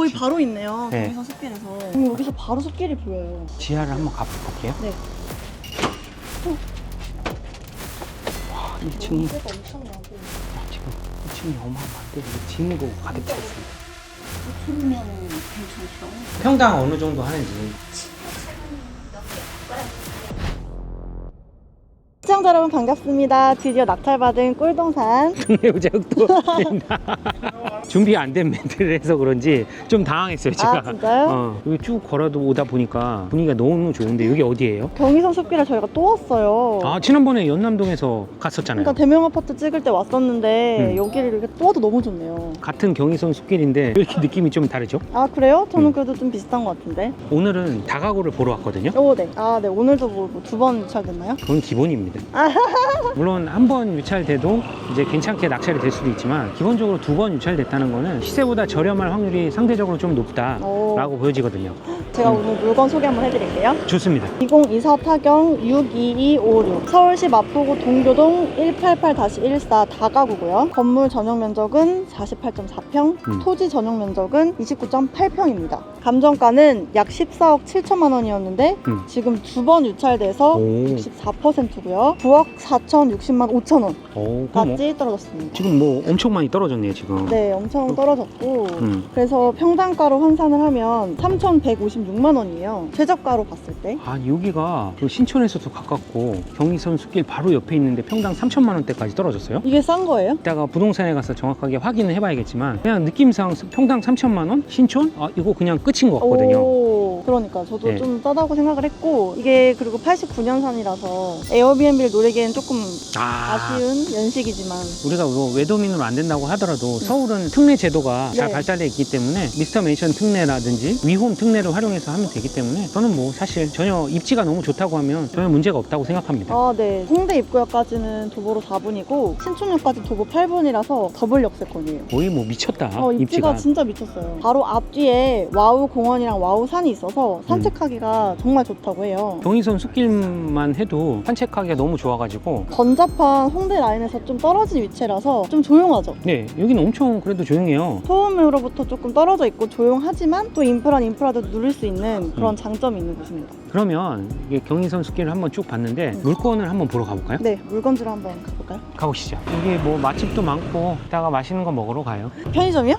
거의 바로 있네요. 네. 경의선 숲길에서. 음, 여기서 바로 숲길이 보여요. 지하를 한번 가볼게요. 네. 와, 1층이 문제가 엄청 나고. 지금 1층이 어마어마한데 이게 짐으로 가득 차 있습니다. 그러면 괜찮죠. 평당 어느 정도 하는지 시청자 여러분 반갑습니다. 드디어 낙찰받은 꿀동산. 동네부자 흑도 준비 안 된 멘트를 해서 그런지 좀 당황했어요 제가 아, 진짜요? 어, 여기 쭉 걸어도 오다 보니까 분위기가 너무 좋은데 여기 어디예요? 경의선 숲길에 저희가 또 왔어요. 아 지난번에 연남동에서 갔었잖아요 그러니까 대명 아파트 찍을 때 왔었는데 음. 여기를 이렇게 또 와도 너무 좋네요. 같은 경의선 숲길인데 왜 이렇게 느낌이 좀 다르죠? 아 그래요? 저는 음. 그래도 좀 비슷한 것 같은데. 오늘은 다가구를 보러 왔거든요 오 네. 아 네. 오늘도 뭐 두번 유찰됐나요? 그건 기본입니다 물론 한 번 유찰돼도 이제 괜찮게 낙찰이 될 수도 있지만 기본적으로 두 번 유찰됐다는 거는 시세보다 저렴할 확률이 상대적으로 좀 높다라고 오. 보여지거든요 제가 음. 오늘 물건 소개 한번 해드릴게요. 좋습니다 2024 타경 62256 서울시 마포구 동교동 188-14 다가구고요. 건물 전용 면적은 48.4평, 음. 토지 전용 면적은 29.8평입니다. 감정가는 약 14억 7천만 원이었는데 음. 지금 두 번 유찰돼서 오, 64%고요. 9억 4,060만 5천 원까지 오 그럼 뭐, 떨어졌습니다. 지금 뭐 엄청 많이 떨어졌네요 지금 네, 엄청 떨어졌고 음. 그래서 평당가로 환산을 하면 3,156만 원이에요. 최저가로 봤을 때. 아 여기가 그 신촌에서도 가깝고 경의선 숲길 바로 옆에 있는데 평당 3천만 원대까지 떨어졌어요 이게 싼 거예요? 이따가 부동산에 가서 정확하게 확인을 해봐야겠지만 그냥 느낌상 평당 3천만 원? 신촌? 아 이거 그냥 끝인 것 같거든요 오, 그러니까 저도 네. 좀 싸다고 생각을 했고 이게 그리고 89년산이라서 에어비앤비 를 노리기엔 조금 아 아쉬운 연식이지만 우리가 뭐 외도민으로 안 된다고 하더라도 서울은 특례 제도가 잘 네. 발달되어 있기 때문에 미스터 맨션 특례라든지 위홈 특례를 활용해서 하면 되기 때문에 저는 뭐 사실 전혀 입지가 너무 좋다고 하면 전혀 문제가 없다고 생각합니다 아, 네. 홍대 입구역까지는 도보로 4분이고 신촌역까지 도보 8분이라서 더블 역세권이에요. 거의 뭐 미쳤다 어, 입지가, 진짜 미쳤어요. 바로 앞뒤에 와우 공원이랑 와우 산이 있어서 산책하기가 정말 좋다고 해요. 경의선 숲길만 해도 산책하기가 너무 좋아가지고 번잡한 홍대 라인에서 좀 떨어진 위치라서 좀 조용하죠. 네 여기는 엄청 그래도 조용해요 소음으로부터 조금 떨어져 있고 조용하지만 또 인프라 인프라도 누릴 수 있는 그런 장점이 있는 곳입니다. 그러면 이게 경의선 숲길을 한번 쭉 봤는데 물건을 한번 보러 가볼까요? 네, 물건지로 한번 가볼까요? 가보시죠 여기 뭐 맛집도 많고 이따가 맛있는 거 먹으러 가요 편의점이요?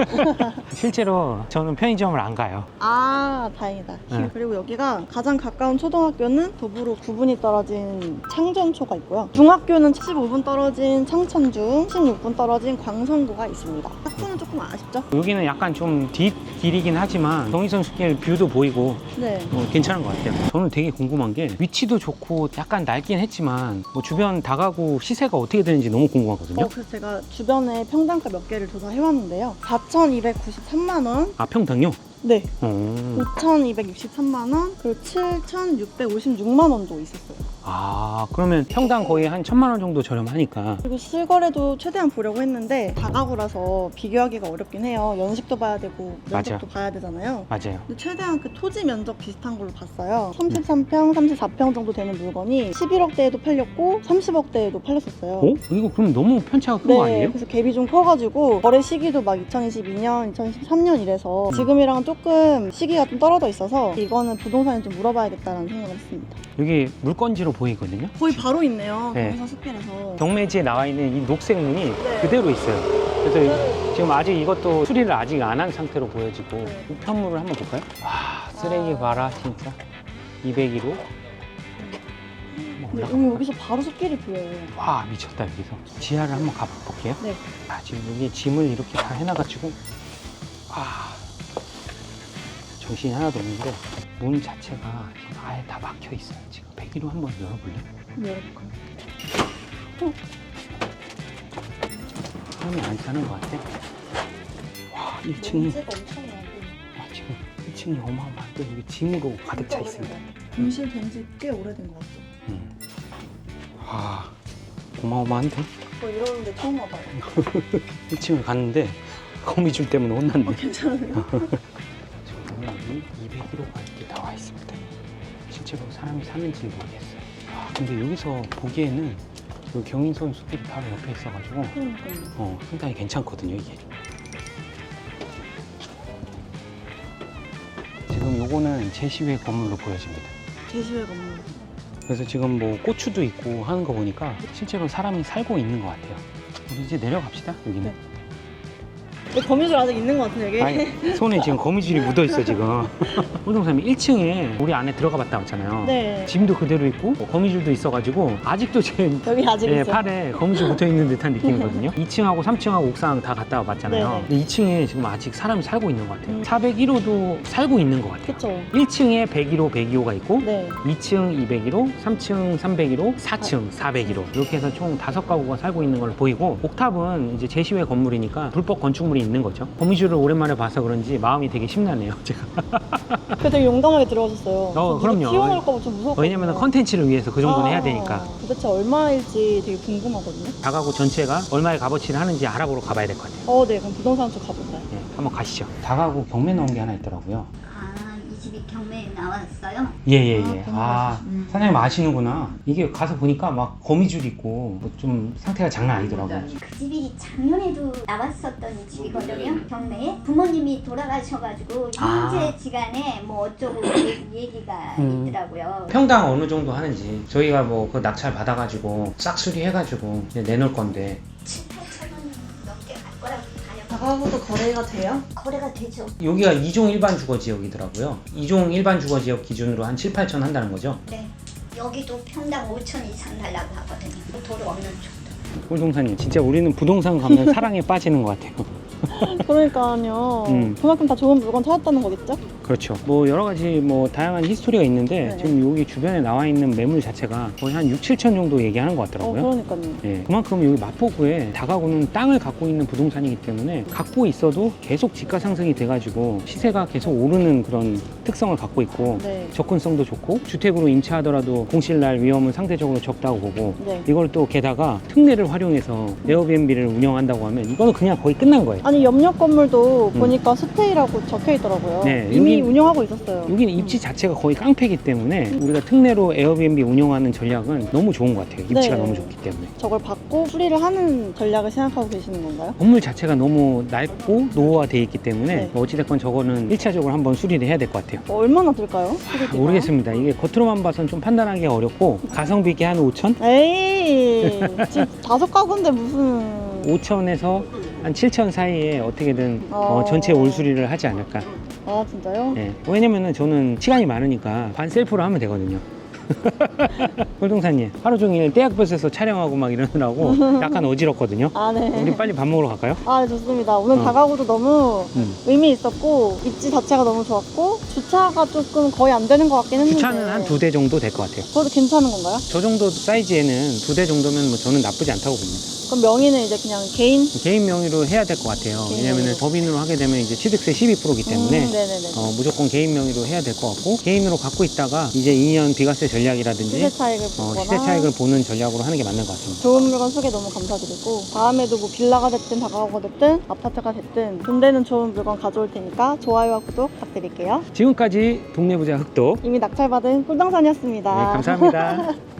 실제로 저는 편의점을 안 가요 아, 다행이다. 네. 그리고 여기가 가장 가까운 초등학교는 도보로 9분이 떨어진 창전초가 있고요. 중학교는 15분 떨어진 창천중, 16분 떨어진 광성구가 있습니다. 학교는 조금 아쉽죠? 여기는 약간 좀 뒷길이긴 하지만 경의선 숲길 뷰도 보이고 네. 뭐 괜찮은 것 같아요 저는 되게 궁금한 게 위치도 좋고 약간 낡긴 했지만 뭐 주변 다가구 시세가 어떻게 되는지 너무 궁금하거든요 어, 그래서 제가 주변에 평당가 몇 개를 조사해왔는데요. 4,293만 원, 아 평당요? 네, 어. 5,263만 원, 그리고 7,656만 원도 있었어요. 아 그러면 평당 거의 한 천만 원 정도 저렴하니까 그리고 실거래도 최대한 보려고 했는데 다가구라서 비교하기가 어렵긴 해요. 연식도 봐야 되고 면적도 봐야 되잖아요. 맞아요 근데 최대한 그 토지 면적 비슷한 걸로 봤어요. 33평, 34평 정도 되는 물건이 11억대에도 팔렸고 30억대에도 팔렸었어요. 어? 이거 그럼 너무 편차가 큰 거 아니에요? 그래서 갭이 좀 커가지고 거래 시기도 막 2022년, 2013년 이래서 지금이랑은 조금 시기가 좀 떨어져 있어서 이거는 부동산에 좀 물어봐야겠다라는 생각을 했습니다. 여기 물건지로 보이거든요 거의 바로 있네요. 네. 경사 숲길에서. 경매지에 나와 있는 이 녹색 문이 네. 그대로 있어요. 그래서 지금 아직 이것도 수리를 아직 안 한 상태로 보여지고 네. 우편물을 한번 볼까요? 와 쓰레기 아. 봐라 진짜 201호 근데 여기, 여기서 바로 숲길이 보여요. 와 미쳤다 여기서 지하를 한번 가볼게요. 네. 아 지금 여기 짐을 이렇게 다 해놔가지고 아 정신이 하나도 없는데 문 자체가 지금 아예 다 막혀 있어요. 지금 101호 한번 열어볼래요? 한번 열어볼까요? 사람이 안 사는 것 같아. 와 1층이 먼지가 엄청 나고. 아, 지금 1층이 어마어마한데 여기 짐으로 가득 차 있습니다. 분실 된 지 꽤 오래된 것 같죠. 음. 와 어마어마한데 저 이러는데 처음 와봐요. 1층을 갔는데 거미줄 때문에 혼났네. 어, 괜찮으세요? 지금 여기 201호가 이렇게 나와 있습니다. 실제로 사람이 사는지 모르겠어요. 아, 근데 여기서 보기에는 그 경인선 숲길이 바로 옆에 있어가지고. 어, 상당히 괜찮거든요 이게. 요거는 제시회 건물로 보여집니다. 제시회 건물. 그래서 지금 뭐 고추도 있고 하는 거 보니까 실제로 사람이 살고 있는 것 같아요. 우리 이제 내려갑시다 여기는. 네. 근데 거미줄 아직 있는 것 같은데 여기. 아니, 손에 지금 거미줄이 묻어 있어 지금. 홀동사님 1층에 우리 안에 들어가 봤다 왔잖아요. 네. 짐도 그대로 있고 뭐 거미줄도 있어가지고 아직도 제 여기 아직 예, 있어. 팔에 거미줄 붙어 있는 듯한 느낌이거든요. 2층하고 3층하고 옥상 다 갔다 와봤잖아요. 네네. 근데 2층에 지금 아직 사람이 살고 있는 것 같아요. 401호도 살고 있는 것 같아요. 그쵸. 1층에 101호, 102호가 있고 네. 2층 201호, 3층 301호, 4층 401호 이렇게 해서 총 다섯 가구가 살고 있는 걸로 보이고 옥탑은 이제 제시회 건물이니까 불법 건축물이 있는 거죠. 거미줄을 오랜만에 봐서 그런지 마음이 되게 심란해요. 제가 그 되게 용감하게 들어가셨어요. 어, 그럼요. 튀어나올까봐 좀 무서워. 왜냐면 컨텐츠를 위해서 그 정도는 해야 되니까 도대체 얼마일지 되게 궁금하거든요. 다가구 전체가 얼마의 값어치를 하는지 알아보러 가봐야 될 것 같아요. 어, 네. 그럼 부동산 쪽 가볼까요? 예, 한번 가시죠. 다가구 경매 나온 게 하나 있더라고요. 집이 경매에 나왔어요? 예예예. 아, 경매 아, 음. 사장님 아시는구나. 이게 가서 보니까 막 거미줄 있고 뭐 좀 상태가 장난 아니더라고요. 그 집이 작년에도 나왔었던 집이거든요. 경매에 부모님이 돌아가셔가지고 아. 형제 지간에 뭐 어쩌고 얘- 얘기가 음. 있더라고요. 평당 어느 정도 하는지 저희가 뭐 그 낙찰 받아가지고 싹수리 해가지고 이제 내놓을 건데 7, 다가구도 거래가 돼요? 거래가 되죠. 여기가 2종 일반 주거 지역이더라고요. 2종 일반 주거 지역 기준으로 한 7, 8천 한다는 거죠. 네. 여기도 평당 5천 이상 달라고 하거든요. 도로 없는 쪽도. 홀동사님 진짜 우리는 부동산 가면 사랑에 빠지는 것 같아요. 그러니까요. 음. 그만큼 다 좋은 물건 찾았다는 거겠죠? 그렇죠. 뭐 여러 가지 뭐 다양한 히스토리가 있는데 네네. 지금 여기 주변에 나와 있는 매물 자체가 거의 한 6, 7천 정도 얘기하는 것 어, 같더라고요. 그러니까요. 예, 그만큼 여기 마포구에 다가구는 땅을 갖고 있는 부동산이기 때문에 갖고 있어도 계속 지가 상승이 돼가지고 시세가 계속 오르는 그런 특성을 갖고 있고 네. 접근성도 좋고 주택으로 임차하더라도 공실날 위험은 상대적으로 적다고 보고 네. 이걸 또 게다가 특례를 활용해서 에어비앤비를 운영한다고 하면 이거는 그냥 거의 끝난 거예요. 아니 옆옆 건물도 음. 보니까 스테이라고 적혀 있더라고요. 네, 이미 여기- 운영하고 있었어요. 여기는 입지 자체가 거의 깡패기 때문에 우리가 특례로 에어비앤비 운영하는 전략은 너무 좋은 것 같아요. 입지가 네. 너무 좋기 때문에. 저걸 받고 수리를 하는 전략을 생각하고 계시는 건가요? 건물 자체가 너무 낡고 노후화돼 있기 때문에 네. 뭐 어찌됐건 저거는 1차적으로 한번 수리를 해야 될 것 같아요. 어, 얼마나 들까요? 수리비가? 모르겠습니다. 이게 겉으로만 봐선 좀 판단하기 어렵고 가성비 있게 한 5천? 에이, 집 다섯 가구인데 무슨 5천에서 한 7천 사이에 어떻게든 어, 어. 전체 올 수리를 하지 않을까. 아 진짜요? 예. 왜냐면은 저는 시간이 많으니까 반 셀프로 하면 되거든요. 홀동사님 하루 종일 떼약볕에서 촬영하고 막 이러느라고 약간 어지럽거든요. 아 네. 우리 빨리 밥 먹으러 갈까요? 아 네, 좋습니다. 오늘 어. 다가구도 너무 음. 의미 있었고 입지 자체가 너무 좋았고 주차가 조금 거의 안 되는 것 같긴 했는데 주차는 한 두 대 정도 될 것 같아요. 그것도 괜찮은 건가요? 저 정도 사이즈에는 두 대 정도면 뭐 저는 나쁘지 않다고 봅니다. 그럼 명의는 이제 그냥 개인? 개인 명의로 해야 될 것 같아요. 개인 왜냐면은 명의로. 법인으로 하게 되면 이제 취득세 12%이기 때문에 음, 네네네. 어, 무조건 개인 명의로 해야 될 것 같고 개인으로 갖고 있다가 이제 2년 비과세 전략이라든지 시세 차익을 어, 보거나 시세 차익을 보는 전략으로 하는 게 맞는 것 같습니다. 좋은 물건 소개 너무 감사드리고 다음에도 뭐 빌라가 됐든 다가구가 됐든 아파트가 됐든 돈되는 좋은 물건 가져올 테니까 좋아요와 구독 부탁드릴게요. 지금까지 동네 부자 흑도 이미 낙찰받은 꿀당산이었습니다. 네, 감사합니다.